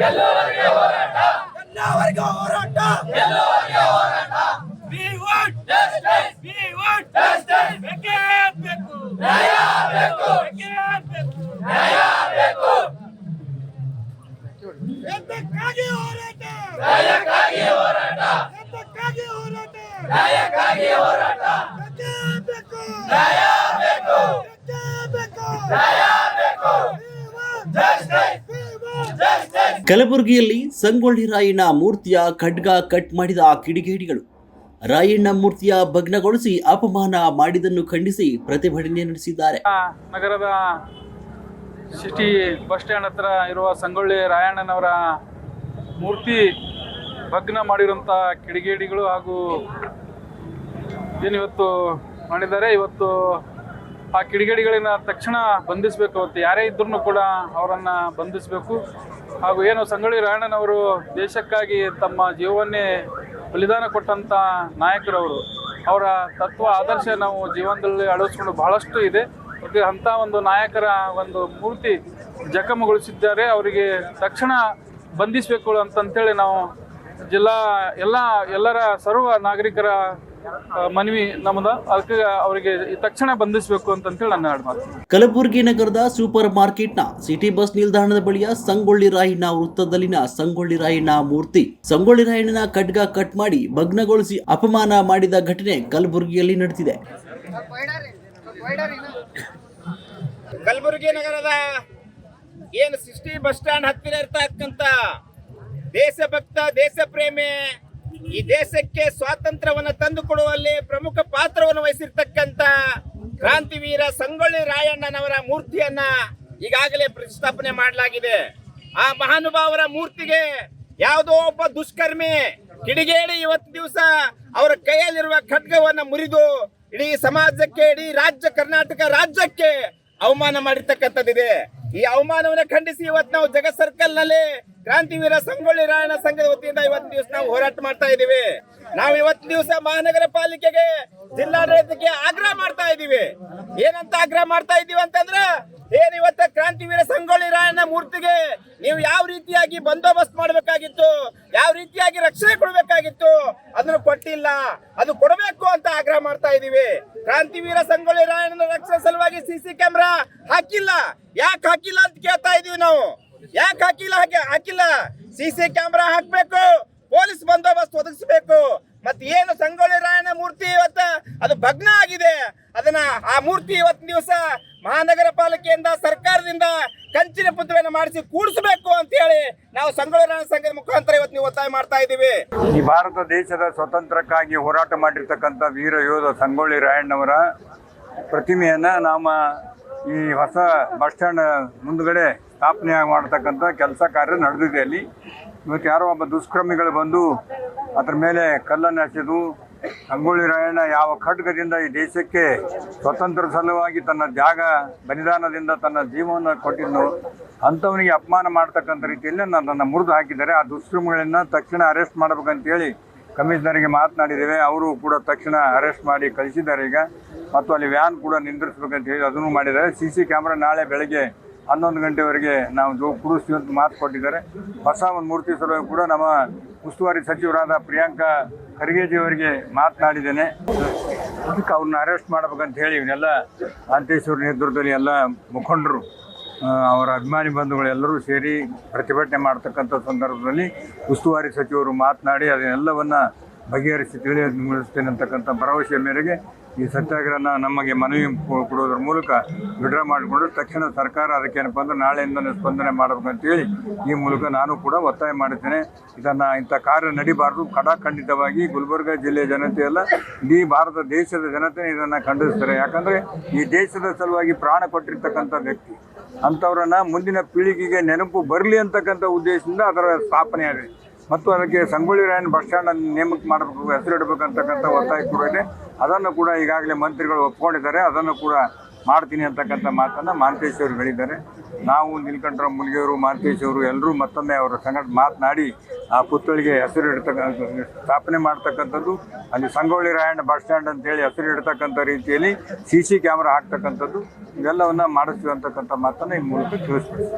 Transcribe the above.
ಎಲ್ಲವರೆಗೂ ಹೋರಾಟ We want We want ಬೇಕೇ ಬೇಕು ಬೇಕೇ ಬೇಕು ಎಂತಕ್ಕಾಗಿ ಹೋರಾಟ ಎಂತಕ್ಕಾಗಿ ಹೋರಾಟ ಬೇಕೇ ಬೇಕು ಬೇಕೇ ಕಲಬುರಗಿಯಲ್ಲಿ ಸಂಗೊಳ್ಳಿ ರಾಯಣ್ಣ ಮೂರ್ತಿಯ ಖಡ್ಗ ಕಟ್ ಮಾಡಿದ ಕಿಡಿಗೇಡಿಗಳು. ರಾಯಣ್ಣ ಮೂರ್ತಿಯ ಭಗ್ನಗೊಳಿಸಿ ಅಪಮಾನ ಮಾಡಿದನ್ನು ಖಂಡಿಸಿ ಪ್ರತಿಭಟನೆ ನಡೆಸಿದ್ದಾರೆ. ನಗರದ ಸಿಟಿ ಬಸ್ ಸ್ಟ್ಯಾಂಡ್ ಹತ್ರ ಇರುವ ಸಂಗೊಳ್ಳಿ ರಾಯಣ್ಣನವರ ಮೂರ್ತಿ ಭಗ್ನ ಮಾಡಿರುವಂಥ ಕಿಡಿಗೇಡಿಗಳು ಹಾಗೂ ಏನಿವತ್ತು ಮಾಡಿದ್ದಾರೆ, ಇವತ್ತು ಆ ಕಿಡಿಗೇಡಿಗಳನ್ನ ತಕ್ಷಣ ಬಂಧಿಸಬೇಕು ಅವತ್ತು. ಯಾರೇ ಇದ್ರೂ ಕೂಡ ಅವರನ್ನು ಬಂಧಿಸಬೇಕು. ಹಾಗೂ ಏನು ಸಂಗೊಳ್ಳಿ ರಾಯಣ್ಣನವರು ದೇಶಕ್ಕಾಗಿ ತಮ್ಮ ಜೀವವನ್ನೇ ಬಲಿದಾನ ಕೊಟ್ಟಂಥ ನಾಯಕರವರು, ಅವರ ತತ್ವ, ಆದರ್ಶ ನಾವು ಜೀವನದಲ್ಲಿ ಅಳವಡಿಸ್ಕೊಂಡು ಬಹಳಷ್ಟು ಇದೆ. ಮತ್ತು ಅಂಥ ಒಂದು ನಾಯಕರ ಒಂದು ಮೂರ್ತಿ ಜಖಮಗೊಳಿಸಿದ್ದಾರೆ. ಅವರಿಗೆ ತಕ್ಷಣ ಬಂಧಿಸಬೇಕು ಅಂತಂತೇಳಿ ನಾವು ಜಿಲ್ಲಾ ಎಲ್ಲ, ಎಲ್ಲರ ಸರ್ವ ನಾಗರಿಕರ ಮನವಿ ನಮ್ದ. ಅದಕ್ಕೆ ಅವರಿಗೆ ತಕ್ಷಣ ಬಂಧಿಸಬೇಕು ಅಂತಂತೇಳಿ ನನ್ನ ಎರಡು ಮಾತು ಕಲಬುರಗಿ ನಗರದ ಸೂಪರ್ ಮಾರ್ಕೆಟ್ನ ಸಿಟಿ ಬಸ್ ನಿಲ್ದಾಣದ ಬಳಿಯ ಸಂಗೊಳ್ಳಿ ರಾಯಣ್ಣ ವೃತ್ತದಲ್ಲಿನ ಸಂಗೊಳ್ಳಿ ರಾಯಣ್ಣ ಮೂರ್ತಿ. ಸಂಗೊಳ್ಳಿ ರಾಯಣ್ಣನ ಖಡ್ಗ ಕಟ್ ಮಾಡಿ ಭಗ್ನಗೊಳಿಸಿ ಅಪಮಾನ ಮಾಡಿದ ಘಟನೆ ಕಲಬುರಗಿಯಲ್ಲಿ ನಡೆದಿದೆ. ಕಲಬುರಗಿ ನಗರದ ಏನು ಸಿಕ್ಸ್ಟಿ ಬಸ್ ಸ್ಟ್ಯಾಂಡ್ ಹತ್ತಿರ ಇರ್ತಕ್ಕಂಥ ದೇಶಭಕ್ತ ದೇಶ ಪ್ರೇಮಿ ಈ ದೇಶಕ್ಕೆ ಸ್ವಾತಂತ್ರ್ಯವನ್ನು ತಂದು ಕೊಡುವಲ್ಲಿ ಪ್ರಮುಖ ಪಾತ್ರವನ್ನು ವಹಿಸಿರ್ತಕ್ಕಂತ ಕ್ರಾಂತಿವೀರ ಸಂಗೊಳ್ಳಿ ರಾಯಣ್ಣನವರ ಮೂರ್ತಿಯನ್ನ ಈಗಾಗಲೇ ಪ್ರತಿಷ್ಠಾಪನೆ ಮಾಡಲಾಗಿದೆ. ಆ ಮಹಾನುಭಾವರ ಮೂರ್ತಿಗೆ ಯಾವುದೋ ಒಬ್ಬ ದುಷ್ಕರ್ಮಿ ಕಿಡಿಗೇಡಿ ಇವತ್ತು ದಿವಸ ಅವರ ಕೈಯಲ್ಲಿರುವ ಖಡ್ಗವನ್ನ ಮುರಿದು ಇಡೀ ಸಮಾಜಕ್ಕೆ, ಇಡೀ ರಾಜ್ಯ ಕರ್ನಾಟಕ ರಾಜ್ಯಕ್ಕೆ ಅವಮಾನ ಮಾಡಿರ್ತಕ್ಕಂಥದ್ದಿದೆ. ಈ ಅವಮಾನವನ್ನ ಖಂಡಿಸಿ ಇವತ್ತು ನಾವು ಜಗತ್ ಸರ್ಕಲ್ನಲ್ಲಿ ಕ್ರಾಂತಿವೀರ ಸಂಗೊಳ್ಳಿ ರಾಯಣ್ಣ ಸಂಘದ ವತಿಯಿಂದ ಇವತ್ತು ದಿವಸ ನಾವು ಹೋರಾಟ ಮಾಡ್ತಾ ಇದ್ದೀವಿ. ನಾವು ಇವತ್ತು ದಿವಸ ಮಹಾನಗರ ಪಾಲಿಕೆಗೆ ಜಿಲ್ಲಾಡಳಿತಕ್ಕೆ ಆಗ್ರಹ ಮಾಡ್ತಾ ಇದ್ದೀವಿ. ಏನಂತ ಆಗ್ರಹ ಮಾಡ್ತಾ ಇದೀವಿ ಅಂತಂದ್ರೆ, ಏನ್ ಇವತ್ತ ಕ್ರಾಂತಿವೀರ ಸಂಗೊಳ್ಳಿ ರಾಯಣ್ಣ ಮೂರ್ತಿಗೆ ನೀವು ಯಾವ ರೀತಿಯಾಗಿ ಬಂದೋಬಸ್ತ್ ಮಾಡಬೇಕಾಗಿತ್ತು, ಯಾವ ರೀತಿಯಾಗಿ ರಕ್ಷಣೆ ಕೊಡಬೇಕಾಗಿತ್ತು, ಅದನ್ನು ಕೊಟ್ಟಿಲ್ಲ. ಅದು ಕೊಡಬೇಕು ಅಂತ ಆಗ್ರಹ ಮಾಡ್ತಾ ಇದೀವಿ ಕ್ರಾಂತಿವೀರ ಸಂಗೊಳ್ಳಿ ರಾಯಣ್ಣನ ರಕ್ಷಣೆ ಸಲುವಾಗಿ ಸಿಸಿ ಕ್ಯಾಮ್ರಾ ಹಾಕಿಲ್ಲ. ಯಾಕೆ ಹಾಕಿಲ್ಲ ಅಂತ ಕೇಳ್ತಾ ಇದೀವಿ ನಾವು. ಯಾಕೆ ಹಾಕಿಲ್ಲ ಹಾಕಿ ಹಾಕಿಲ್ಲ? ಸಿ ಸಿ ಕ್ಯಾಮ್ರಾ ಹಾಕ್ಬೇಕು. ಪೊಲೀಸ್ ಬಂದೋಬಸ್ತ್ ಒದಗಿಸ್ಬೇಕು. ಮತ್ತೆ ಏನು ಸಂಗೊಳ್ಳಿ ರಾಯಣ್ಣ ಮೂರ್ತಿ ಇವತ್ತ? ಅದು ಭಗ್ನ ಆಗಿದೆ. ಅದನ್ನ ಆ ಮೂರ್ತಿ ಇವತ್ತಿನ ದಿವಸ ಮಹಾನಗರ ಪಾಲಿಕೆಯಿಂದ, ಸರ್ಕಾರದಿಂದ ಕಂಚಿನ ಪುತ್ರವನ್ನು ಮಾಡಿಸಿ ಕೂಡಿಸಬೇಕು ಅಂತ ಹೇಳಿ ನಾವು ಸಂಗೊಳ್ಳಿ ರಾಯಣ್ಣ ಸಂಘದ ಮುಖಾಂತರ ಇವತ್ತು ನೀವು ಒತ್ತಾಯ ಮಾಡ್ತಾ ಇದ್ದೀವಿ. ಈ ಭಾರತ ದೇಶದ ಸ್ವತಂತ್ರಕ್ಕಾಗಿ ಹೋರಾಟ ಮಾಡಿರ್ತಕ್ಕಂಥ ವೀರ ಯೋಧ ಸಂಗೊಳ್ಳಿ ರಾಯಣ್ಣವರ ಪ್ರತಿಮೆಯನ್ನು ನಮ್ಮ ಈ ಹೊಸ ಬಸ್ ಸ್ಟ್ಯಾಂಡ್ ಮುಂದುಗಡೆ ಸ್ಥಾಪನೆ ಮಾಡ್ತಕ್ಕಂಥ ಕೆಲಸ ಕಾರ್ಯ ನಡೆದಿದೆ ಅಲ್ಲಿ. ಇವತ್ತು ಯಾರೋ ಒಬ್ಬ ದುಷ್ಕರ್ಮಿಗಳು ಬಂದು ಅದ್ರ ಮೇಲೆ ಕಲ್ಲನ್ನು ಹಚ್ಚಿದು ಸಂಗೊಳ್ಳಿ ರಾಯಣ್ಣ ಯಾವ ಖಡ್ಗದಿಂದ ಈ ದೇಶಕ್ಕೆ ಸ್ವತಂತ್ರ ಸಲುವಾಗಿ ತನ್ನ ಜಾಗ ಬಲಿದಾನದಿಂದ ತನ್ನ ಜೀವವನ್ನು ಕೊಟ್ಟಿದ್ದು ಅಂಥವನಿಗೆ ಅಪಮಾನ ಮಾಡ್ತಕ್ಕಂಥ ರೀತಿಯಲ್ಲಿ ನನ್ನನ್ನು ಮುರಿದು ಹಾಕಿದ್ದಾರೆ. ಆ ದುಷ್ಕರ್ಮಿಗಳನ್ನು ತಕ್ಷಣ ಅರೆಸ್ಟ್ ಮಾಡಬೇಕಂತೇಳಿ ಕಮಿಷನರ್ಗೆ ಮಾತನಾಡಿದ್ದೇವೆ, ಅವರು ಕೂಡ ತಕ್ಷಣ ಅರೆಸ್ಟ್ ಮಾಡಿ ಕಳಿಸಿದ್ದಾರೆ ಈಗ. ಮತ್ತು ಅಲ್ಲಿ ವ್ಯಾನ್ ಕೂಡ ನಿಂದಿರಿಸ್ಬೇಕಂತ ಹೇಳಿ ಅದನ್ನು ಮಾಡಿದ್ದಾರೆ. ಸಿ ಸಿ ಕ್ಯಾಮ್ರಾ ನಾಳೆ ಬೆಳಗ್ಗೆ ಹನ್ನೊಂದು ಗಂಟೆವರೆಗೆ ನಾವು ಜೋ ಕೂಡಿಸ್ತೀವಿ ಅಂತ ಮಾತು ಕೊಟ್ಟಿದ್ದಾರೆ. ಹೊಸ ಒಂದು ಮೂರ್ತಿ ಸಲುವಾಗಿ ಕೂಡ ನಮ್ಮ ಉಸ್ತುವಾರಿ ಸಚಿವರಾದ ಪ್ರಿಯಾಂಕಾ ಖರ್ಗೆಜಿಯವರಿಗೆ ಮಾತನಾಡಿದ್ದೇನೆ. ಅದಕ್ಕೆ ಅವ್ರನ್ನ ಅರೆಸ್ಟ್ ಮಾಡ್ಬೇಕಂತ ಹೇಳಿ ಇವನ್ನೆಲ್ಲ ಕಾಂತೇಶ್ವರ ನೇತೃತ್ವದಲ್ಲಿ ಎಲ್ಲ ಮುಖಂಡರು ಅವರ ಅಭಿಮಾನಿ ಬಂಧುಗಳು ಎಲ್ಲರೂ ಸೇರಿ ಪ್ರತಿಭಟನೆ ಮಾಡ್ತಕ್ಕಂಥ ಸಂದರ್ಭದಲ್ಲಿ ಉಸ್ತುವಾರಿ ಸಚಿವರು ಮಾತನಾಡಿ ಅದನ್ನೆಲ್ಲವನ್ನು ಬಗೆಹರಿಸಿ ತಿಳಿಸ್ತೇನೆ ಅಂತಕ್ಕಂಥ ಭರವಸೆಯ ಮೇರೆಗೆ ಈ ಸತ್ಯಾಗ್ರಹನ ನಮಗೆ ಮನವಿ ಕೊಡೋದ್ರ ಮೂಲಕ ವಿಡ್ರಾ ಮಾಡಿಕೊಂಡು ತಕ್ಷಣ ಸರ್ಕಾರ ಅದಕ್ಕೇನಪ್ಪ ಅಂದ್ರೆ ನಾಳೆಯಿಂದಲೇ ಸ್ಪಂದನೆ ಮಾಡಬೇಕಂತೇಳಿ ಈ ಮೂಲಕ ನಾನು ಕೂಡ ಒತ್ತಾಯ ಮಾಡಿದ್ದೇನೆ ಇದನ್ನು ಇಂಥ ಕಾರ್ಯ ನಡಿಬಾರ್ದು. ಕಡಾಖಂಡಿತವಾಗಿ ಗುಲ್ಬರ್ಗ ಜಿಲ್ಲೆಯ ಜನತೆ ಎಲ್ಲ ಇಡೀ ಭಾರತ ದೇಶದ ಜನತೆ ಇದನ್ನು ಖಂಡಿಸ್ತಾರೆ. ಯಾಕಂದರೆ ಈ ದೇಶದ ಸಲುವಾಗಿ ಪ್ರಾಣ ಕೊಟ್ಟಿರ್ತಕ್ಕಂಥ ವ್ಯಕ್ತಿ. ಅಂಥವ್ರನ್ನ ಮುಂದಿನ ಪೀಳಿಗೆಗೆ ನೆನಪು ಬರಲಿ ಅಂತಕ್ಕಂಥ ಉದ್ದೇಶದಿಂದ ಅದರ ಸ್ಥಾಪನೆ ಆಗಿದೆ. ಮತ್ತು ಅದಕ್ಕೆ ಸಂಗೊಳ್ಳಿ ರಾಯನ್ ಬಸ್ ಸ್ಟ್ಯಾಂಡ್ ನೇಮಕ ಮಾಡಬೇಕು ಹೆಸರಿಡಬೇಕಂತಕ್ಕಂಥ ಒತ್ತಾಯ ಕೂಡ ಇದೆ. ಅದನ್ನು ಕೂಡ ಈಗಾಗಲೇ ಮಂತ್ರಿಗಳು ಒಪ್ಕೊಂಡಿದ್ದಾರೆ. ಅದನ್ನು ಕೂಡ ಮಾಡ್ತೀನಿ ಅಂತಕ್ಕಂಥ ಮಾತನ್ನು ಮಾಂತೇಶ್ ಅವರು ಹೇಳಿದ್ದಾರೆ. ನಾವು ನೀಲಕಂಠರಾವ್ ಮುನಿಗೆಯವರು ಮಾಂತೇಶ್ ಅವರು ಎಲ್ಲರೂ ಮತ್ತೊಮ್ಮೆ ಅವರ ಸಂಗಡ ಮಾತನಾಡಿ ಆ ಪುತ್ಥಳಿಗೆ ಹೆಸರು ಇಡ್ತಕ್ಕ, ಸ್ಥಾಪನೆ ಮಾಡ್ತಕ್ಕಂಥದ್ದು. ಅಲ್ಲಿ ಸಂಗೊಳ್ಳಿ ರಾಯಣ್ಣ ಬಸ್ ಸ್ಟ್ಯಾಂಡ್ ಅಂತೇಳಿ ಹೆಸರು ಇಡ್ತಕ್ಕಂಥ ರೀತಿಯಲ್ಲಿ ಸಿ ಸಿ ಕ್ಯಾಮ್ರಾ ಹಾಕ್ತಕ್ಕಂಥದ್ದು. ಇವೆಲ್ಲವನ್ನು ಮಾಡಿಸ್ತೀವಿ ಅಂತಕ್ಕಂಥ ಮಾತನ್ನು ಈ ಮೂಲಕ ತಿಳಿಸ್ಬಿಡ್ತೀವಿ